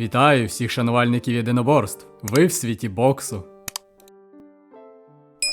Вітаю всіх шанувальників єдиноборств. Ви в світі боксу.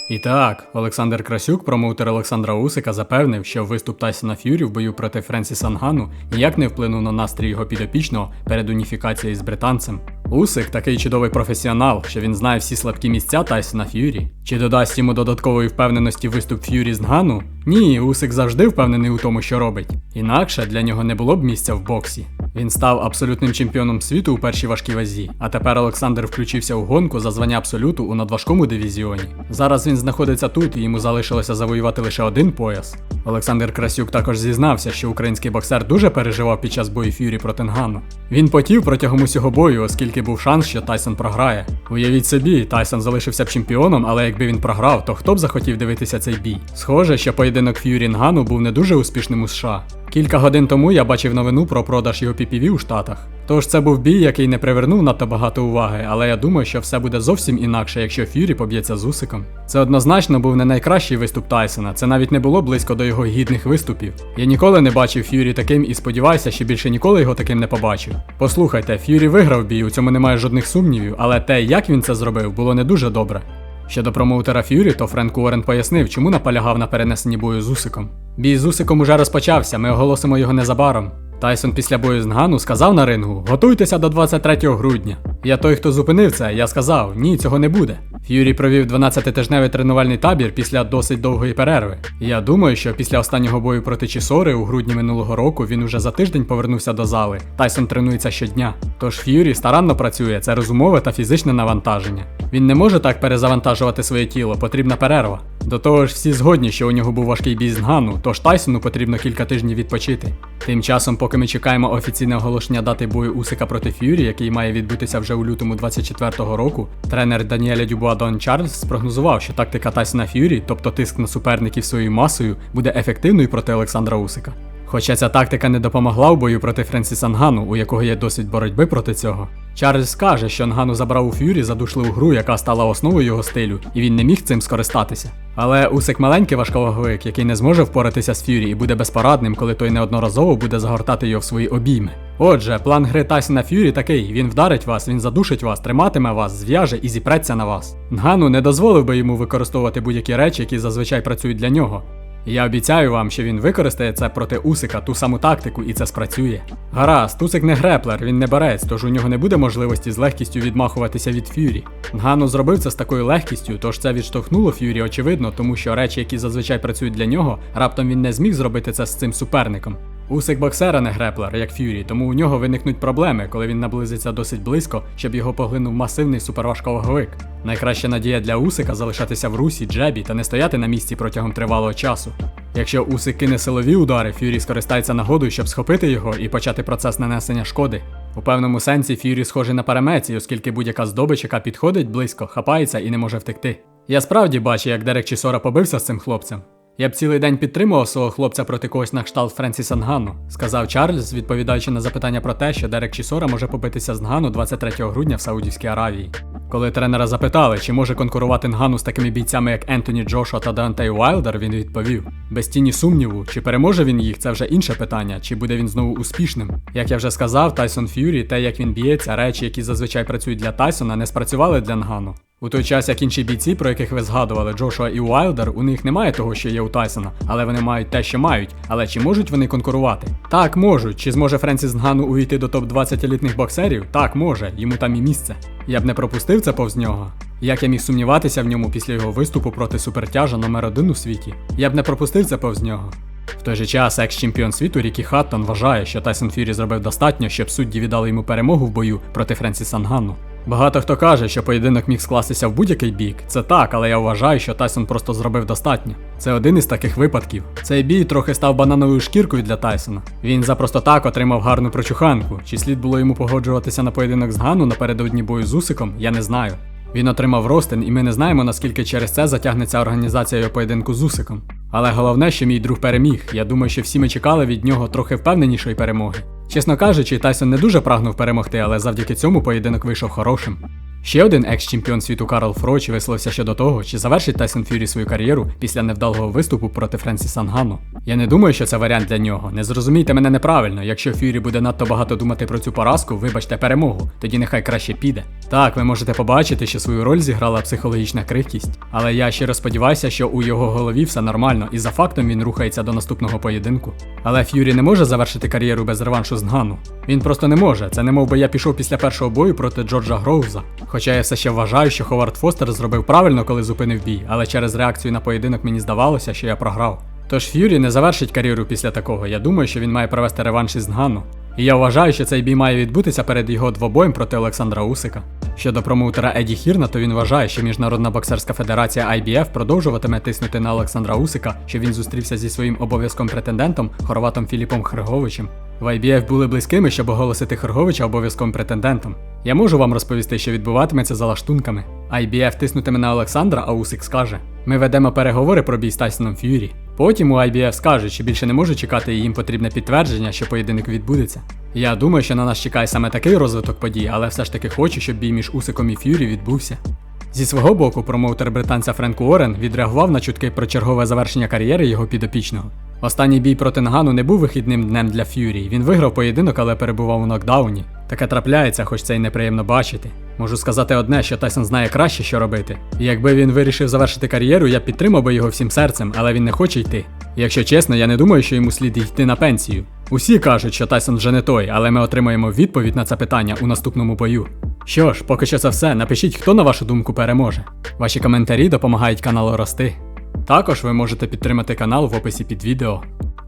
І так, Олександр Красюк, промоутер Олександра Усика, запевнив, що виступ Тайсона Ф'юрі в бою проти Френсіса Нгану ніяк не вплинув на настрій його підопічного перед уніфікацією з британцем. Усик такий чудовий професіонал, що він знає всі слабкі місця Тайсона Ф'юрі. Чи додасть йому додаткової впевненості виступ Ф'юрі з Нгану? Ні, Усик завжди впевнений у тому, що робить. Інакше для нього не було б місця в боксі. Він став абсолютним чемпіоном світу у першій важкій вазі, а тепер Олександр включився у гонку за звання абсолюту у надважкому дивізіоні. Зараз він знаходиться тут і йому залишилося завоювати лише один пояс. Олександр Красюк також зізнався, що український боксер дуже переживав під час бою Ф'юрі проти Нгану. Він потів протягом усього бою, оскільки був шанс, що Тайсон програє. Уявіть собі, Тайсон залишився б чемпіоном, але якби він програв, то хто б захотів дивитися цей бій? Схоже, що поєдинок Ф'юрі Нгану був не дуже успішним у США. Кілька годин тому я бачив новину про продаж його PPV у Штатах. Тож це був бій, який не привернув надто багато уваги, але я думаю, що все буде зовсім інакше, якщо Ф'юрі поб'ється з Усиком. Це однозначно був не найкращий виступ Тайсона, це навіть не було близько до його гідних виступів. Я ніколи не бачив Ф'юрі таким і сподіваюся, що більше ніколи його таким не побачу. Послухайте, Ф'юрі виграв бій, у цьому немає жодних сумнівів, але те, як він це зробив, було не дуже добре. Щодо промоутера Ф'юрі, то Френк Уоррен пояснив, чому наполягав на перенесенні бою з Усиком. Бій з Усиком уже розпочався, ми оголосимо його незабаром. Тайсон після бою з Нгану сказав на рингу: готуйтеся до 23 грудня. Я той, хто зупинив це, я сказав, ні, цього не буде. Ф'юрі провів 12-тижневий тренувальний табір після досить довгої перерви. Я думаю, що після останнього бою проти Чісори у грудні минулого року він уже за тиждень повернувся до зали. Тайсон тренується щодня. Тож Ф'юрі старанно працює, це розумове та фізичне навантаження. Він не може так перезавантажувати своє тіло, потрібна перерва. До того ж, всі згодні, що у нього був важкий бій з Нгану, тож Тайсону потрібно кілька тижнів відпочити. Тим часом, поки ми чекаємо офіційне оголошення дати бою Усика проти Ф'юрі, який має відбутися вже у лютому 24-го року, тренер Даніеля Дюбуа Дон Чарльз спрогнозував, що тактика Тайсона Ф'юрі, тобто тиск на суперників своєю масою, буде ефективною проти Олександра Усика. Хоча ця тактика не допомогла в бою проти Френсіса Нгану, у якого є досвід боротьби проти цього. Чарльз каже, що Нгану забрав у Ф'юрі задушливу гру, яка стала основою його стилю, і він не міг цим скористатися. Але Усик маленький важковаговик, який не зможе впоратися з Ф'юрі і буде безпорадним, коли той неодноразово буде загортати його в свої обійми. Отже, план гри Тайсона Ф'юрі такий: він вдарить вас, він задушить вас, триматиме вас, зв'яже і зіпреться на вас. Нгану не дозволив би йому використовувати будь-які речі, які зазвичай працюють для нього. Я обіцяю вам, що він використає це проти Усика ту саму тактику, і це спрацює. Гаразд, Усик не греплер, він не берець, тож у нього не буде можливості з легкістю відмахуватися від Ф'юрі. Нгану зробив це з такою легкістю, тож це відштовхнуло Ф'юрі, очевидно, тому що речі, які зазвичай працюють для нього, раптом він не зміг зробити це з цим суперником. Усик боксера не греплер, як Ф'юрі, тому у нього виникнуть проблеми, коли він наблизиться досить близько, щоб його поглинув масивний суперважковаговик. Найкраща надія для Усика залишатися в русі, джебі та не стояти на місці протягом тривалого часу. Якщо Усик кине силові удари, Ф'юрі скористається нагодою, щоб схопити його і почати процес нанесення шкоди. У певному сенсі Ф'юрі схожий на парамеці, оскільки будь-яка здобич, яка підходить близько, хапається і не може втекти. Я справді бачу, як Дерек Чісора побився з цим хлопцем. Я б цілий день підтримував свого хлопця проти когось на кшталт Френсіса Нгану, сказав Чарльз, відповідаючи на запитання про те, що Дерек Чісора може побитися з Нгану 23 грудня в Саудівській Аравії. Коли тренера запитали, чи може конкурувати Нгану з такими бійцями, як Ентоні Джошуа та Деонтей Уайлдер, він відповів: без тіні сумніву, чи переможе він їх, це вже інше питання, чи буде він знову успішним. Як я вже сказав, Тайсон Ф'юрі, те, як він б'ється, речі, які зазвичай працюють для Тайсона, не спрацювали для Нгану. У той час, як інші бійці, про яких ви згадували, Джошуа і Уайлдер, у них немає того, що є у Тайсона, але вони мають те, що мають. Але чи можуть вони конкурувати? Так, можуть. Чи зможе Френсіс Нгану увійти до топ-20 елітних боксерів? Так, може, йому там і місце. Я б не пропустив це повз нього. Як я міг сумніватися в ньому після його виступу проти супертяжа номер один у світі? Я б не пропустив це повз нього. В той же час екс-чемпіон світу Рікі Хаттон вважає, що Тайсон Фюрі зробив достатньо, щоб судді віддали йому перемогу в бою проти Френсіса Нгану. Багато хто каже, що поєдинок міг скластися в будь-який бік. Це так, але я вважаю, що Тайсон просто зробив достатньо. Це один із таких випадків. Цей бій трохи став банановою шкіркою для Тайсона. Він за просто так отримав гарну прочуханку. Чи слід було йому погоджуватися на поєдинок з Гану напередодні бою з Усиком, я не знаю. Він отримав ростин, і ми не знаємо, наскільки через це затягнеться організація його поєдинку з Усиком. Але головне, що мій друг переміг. Я думаю, що всі ми чекали від нього трохи впевненішої перемоги. Чесно кажучи, Тайсон не дуже прагнув перемогти, але завдяки цьому поєдинок вийшов хорошим. Ще один екс-чемпіон світу Карл Фроч висловився щодо того, чи завершить Тайсон Фюрі свою кар'єру після невдалого виступу проти Френсіса Нгану. Я не думаю, що це варіант для нього. Не зрозумійте мене неправильно. Якщо Фюрі буде надто багато думати про цю поразку, вибачте перемогу, тоді нехай краще піде. Так, ви можете побачити, що свою роль зіграла психологічна крихкість, але я щиро сподіваюся, що у його голові все нормально, і за фактом він рухається до наступного поєдинку. Але Ф'юрі не може завершити кар'єру без реваншу з Нгану. Він просто не може. Це не мов би я пішов після першого бою проти Джорджа Гроуза. Хоча я все ще вважаю, що Ховард Фостер зробив правильно, коли зупинив бій, але через реакцію на поєдинок мені здавалося, що я програв. Тож Ф'юрі не завершить кар'єру після такого. Я думаю, що він має провести реванш із Нгану. І я вважаю, що цей бій має відбутися перед його двобоєм проти Олександра Усика. Щодо промоутера Еді Хірна, то він вважає, що Міжнародна боксерська федерація IBF продовжуватиме тиснути на Олександра Усика, що він зустрівся зі своїм обов'язком претендентом хорватом Філіпом Херговичем. В IBF були близькими, щоб оголосити Херговича обов'язковим претендентом. Я можу вам розповісти, що відбуватиметься за лаштунками. IBF тиснутиме на Олександра, а Усик скаже: Ми ведемо переговори про бій з Тайсоном Ф'юрі. Потім у IBF скажуть, що більше не можуть чекати і їм потрібне підтвердження, що поєдинок відбудеться. Я думаю, що на нас чекає саме такий розвиток подій, але все ж таки хочу, щоб бій між Усиком і Ф'юрі відбувся. Зі свого боку, промоутер британця Френк Уоррен відреагував на чутки про чергове завершення кар'єри його підопічного. Останній бій проти Нгану не був вихідним днем для Ф'юрі. Він виграв поєдинок, але перебував у нокдауні. Таке трапляється, хоч це й неприємно бачити. Можу сказати одне, що Тайсон знає краще, що робити. І якби він вирішив завершити кар'єру, я підтримав би його всім серцем, але він не хоче йти. І Якщо чесно, я не думаю, що йому слід йти на пенсію. Усі кажуть, що Тайсон вже не той, але ми отримаємо відповідь на це питання у наступному бою. Що ж, поки що це все. Напишіть, хто на вашу думку переможе. Ваші коментарі допомагають каналу рости. Також ви можете підтримати канал в описі під відео.